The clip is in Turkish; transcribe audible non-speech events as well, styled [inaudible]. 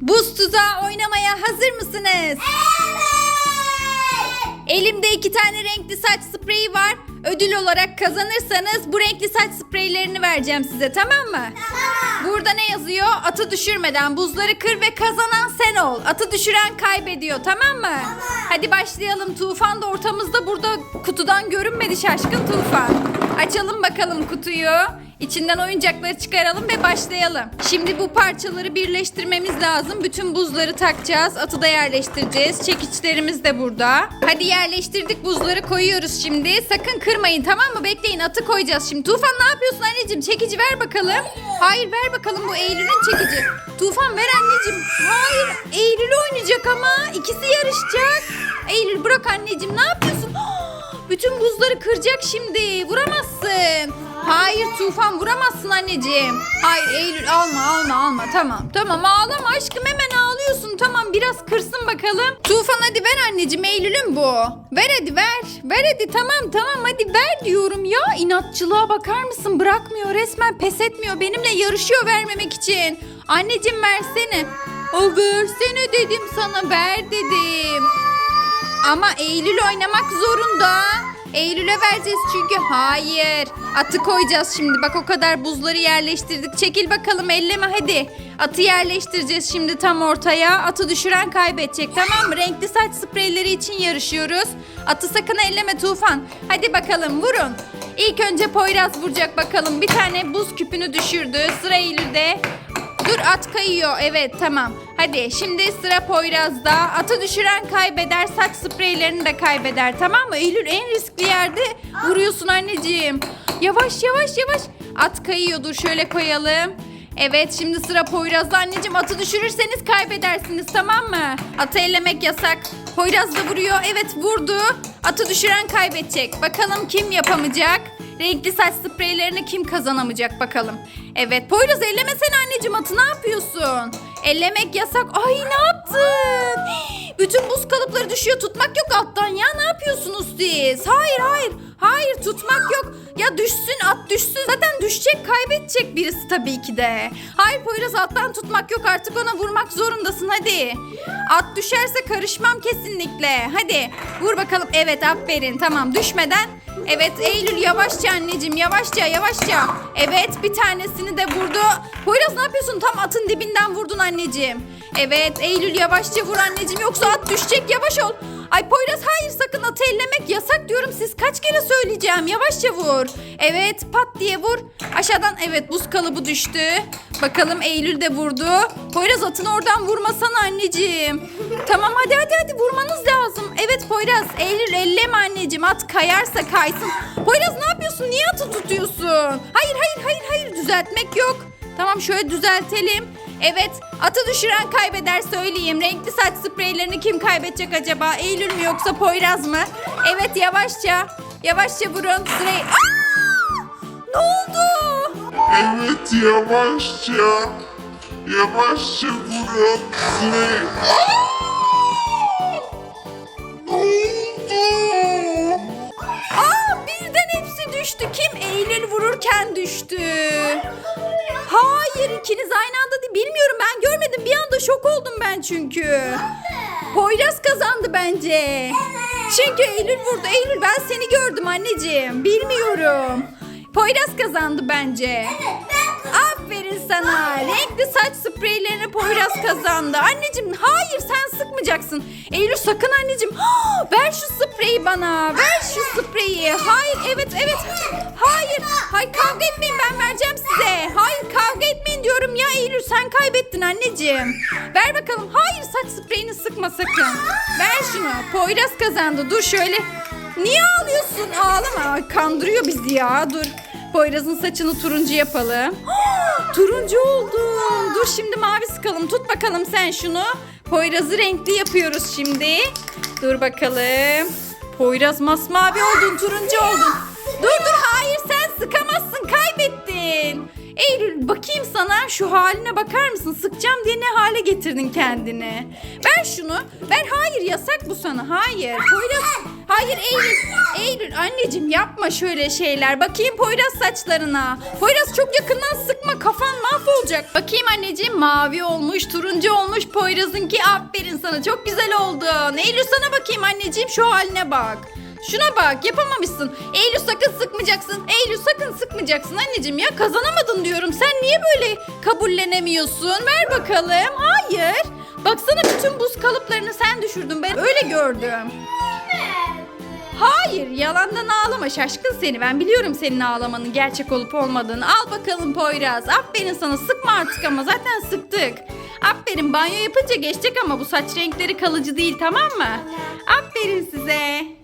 Buz tuzağı oynamaya hazır mısınız? Elimde iki tane renkli saç spreyi var. Ödül olarak kazanırsanız bu renkli saç spreylerini vereceğim size tamam mı? Burada ne yazıyor? Atı düşürmeden buzları kır ve kazanan sen ol. Atı düşüren kaybediyor tamam mı? Hadi başlayalım. Tufan da ortamızda burada kutudan görünmedi şaşkın Tufan. Açalım bakalım kutuyu. İçinden oyuncakları çıkaralım ve başlayalım. Şimdi bu parçaları birleştirmemiz lazım. Bütün buzları takacağız. Atı da yerleştireceğiz. Çekiçlerimiz de burada. Hadi yerleştirdik buzları koyuyoruz şimdi. Sakın kırmayın tamam mı? Bekleyin atı koyacağız şimdi. Tufan ne yapıyorsun anneciğim? Çekici ver bakalım. Hayır ver bakalım bu Eylül'ün çekici. Tufan ver anneciğim. Hayır Eylül oynayacak ama. ikisi yarışacak. Eylül bırak anneciğim ne yapıyorsun? [gasps] Bütün buzları kıracak şimdi. Vuramazsın. Hayır Tufan vuramazsın anneciğim. Hayır Eylül alma alma alma. Tamam tamam ağlama aşkım hemen ağlıyorsun. Tamam biraz kırsın bakalım. Tufan hadi ver anneciğim Eylül'ün bu. Ver hadi ver. Ver hadi tamam tamam hadi ver diyorum ya. İnatçılığa bakar mısın? Bırakmıyor resmen pes etmiyor. Benimle yarışıyor vermemek için. Anneciğim versene. O versene dedim sana ver dedim. Ama Eylül oynamak zorunda. Eylül'e vereceğiz çünkü. Hayır. Atı koyacağız şimdi. Bak o kadar buzları yerleştirdik. Çekil bakalım elleme hadi. Atı yerleştireceğiz şimdi tam ortaya. Atı düşüren kaybedecek tamam mı? Renkli saç spreyleri için yarışıyoruz. Atı sakın elleme Tufan. Hadi bakalım vurun. İlk önce Poyraz vuracak bakalım. Bir tane buz küpünü düşürdü. Sıra Eylül'de. Dur at kayıyor. Evet tamam. Hadi şimdi sıra Poyraz'da. Atı düşüren kaybeder. Saç spreylerini de kaybeder. Tamam mı? Eylül en riskli yerde vuruyorsun anneciğim. Yavaş yavaş yavaş. At kayıyor. Dur şöyle koyalım. Evet şimdi sıra Poyraz'da anneciğim atı düşürürseniz kaybedersiniz tamam mı? Atı ellemek yasak. Poyraz da vuruyor. Evet vurdu. Atı düşüren kaybedecek. Bakalım kim yapamayacak? Renkli saç spreylerini kim kazanamayacak bakalım. Evet Poyraz ellemesene anneciğim atı ne yapıyorsun? Ellemek yasak. Ay ne yaptın? Bütün buz kalıpları düşüyor tutmak yok alttan ya ne yapıyorsunuz siz? Hayır hayır hayır tutmak yok. Ya düşsün at düşsün zaten düşecek kaybedecek birisi tabii ki de. Hayır Poyraz alttan tutmak yok artık ona vurmak zorundasın hadi. At düşerse karışmam kesinlikle. Hadi vur bakalım evet aferin tamam düşmeden Evet Eylül yavaşça anneciğim yavaşça yavaşça. Evet bir tanesini de vurdu. Poyraz ne yapıyorsun? Tam atın dibinden vurdun anneciğim. Evet Eylül yavaşça vur anneciğim yoksa at düşecek yavaş ol. Ay Poyraz hayır sakın atı ellemek yasak diyorum siz kaç kere söyleyeceğim yavaşça vur. Evet pat diye vur. Aşağıdan evet buz kalıbı düştü. Bakalım Eylül de vurdu. Poyraz atın oradan vurmasana anneciğim. Tamam hadi hadi hadi vurmanız lazım. Evet Poyraz Eylül elleme anneciğim at kayarsa kaysın. Poyraz ne yapıyorsun niye atı tutuyorsun? Hayır hayır hayır hayır düzeltmek yok. Tamam şöyle düzeltelim. Evet atı düşüren kaybeder söyleyeyim. Renkli saç spreylerini kim kaybedecek acaba? Eylül mü yoksa Poyraz mı? Evet yavaşça. Yavaşça vurun. Sırayı... Aa! Ne oldu? Evet yavaşça. Yavaşça vurun. Ve... Ne düştü. Kim Eylül vururken düştü? Hayır ikiniz aynı anda değil. Bilmiyorum ben görmedim. Bir anda şok oldum ben çünkü. Poyraz kazandı bence. Çünkü Eylül vurdu. Eylül ben seni gördüm anneciğim. Bilmiyorum. Poyraz kazandı bence. Aferin sana. Renkli saç spreylerini Poyraz kazandı. Anneciğim hayır sen sıkmayacaksın. Eylül sakın anneciğim. [gasps] ver şu spreyi bana. Ver şu spreyi. Hayır evet evet. Hayır. Hayır kavga etmeyin ben vereceğim size. Hayır kavga etmeyin diyorum ya Eylül sen kaybettin anneciğim. Ver bakalım. Hayır saç spreyini sıkma sakın. Ver şunu. Poyraz kazandı. Dur şöyle. Niye ağlıyorsun? Ağlama. Kandırıyor bizi ya. Dur. Poyraz'ın saçını turuncu yapalım. [gasps] turuncu oldun. Dur şimdi mavi sıkalım. Tut bakalım sen şunu. Poyraz'ı renkli yapıyoruz şimdi. Dur bakalım. Poyraz masmavi oldun, turuncu oldun. Dur dur hayır sen sıkamazsın kaybettin. Eylül bakayım sana şu haline bakar mısın? Sıkacağım diye ne hale getirdin kendini? Ver şunu. Ver hayır yasak bu sana. Hayır. Poyraz. Hayır Eylül. Eylül anneciğim yapma şöyle şeyler. Bakayım Poyraz saçlarına. Poyraz çok yakından sıkma kafan mahvolacak. Bakayım anneciğim mavi olmuş, turuncu olmuş Poyraz'ınki. Aferin sana çok güzel oldun. Eylül sana bakayım anneciğim şu haline bak. Şuna bak yapamamışsın. Eylül sakın sıkmayacaksın. Eylül sakın sıkmayacaksın anneciğim ya. Kazanamadın diyorum. Sen niye böyle kabullenemiyorsun? Ver bakalım. Hayır. Baksana bütün buz kalıplarını sen düşürdün. Ben öyle gördüm. Hayır yalandan ağlama şaşkın seni. Ben biliyorum senin ağlamanın gerçek olup olmadığını. Al bakalım Poyraz. Aferin sana sıkma artık ama zaten sıktık. Aferin banyo yapınca geçecek ama bu saç renkleri kalıcı değil tamam mı? Aferin size.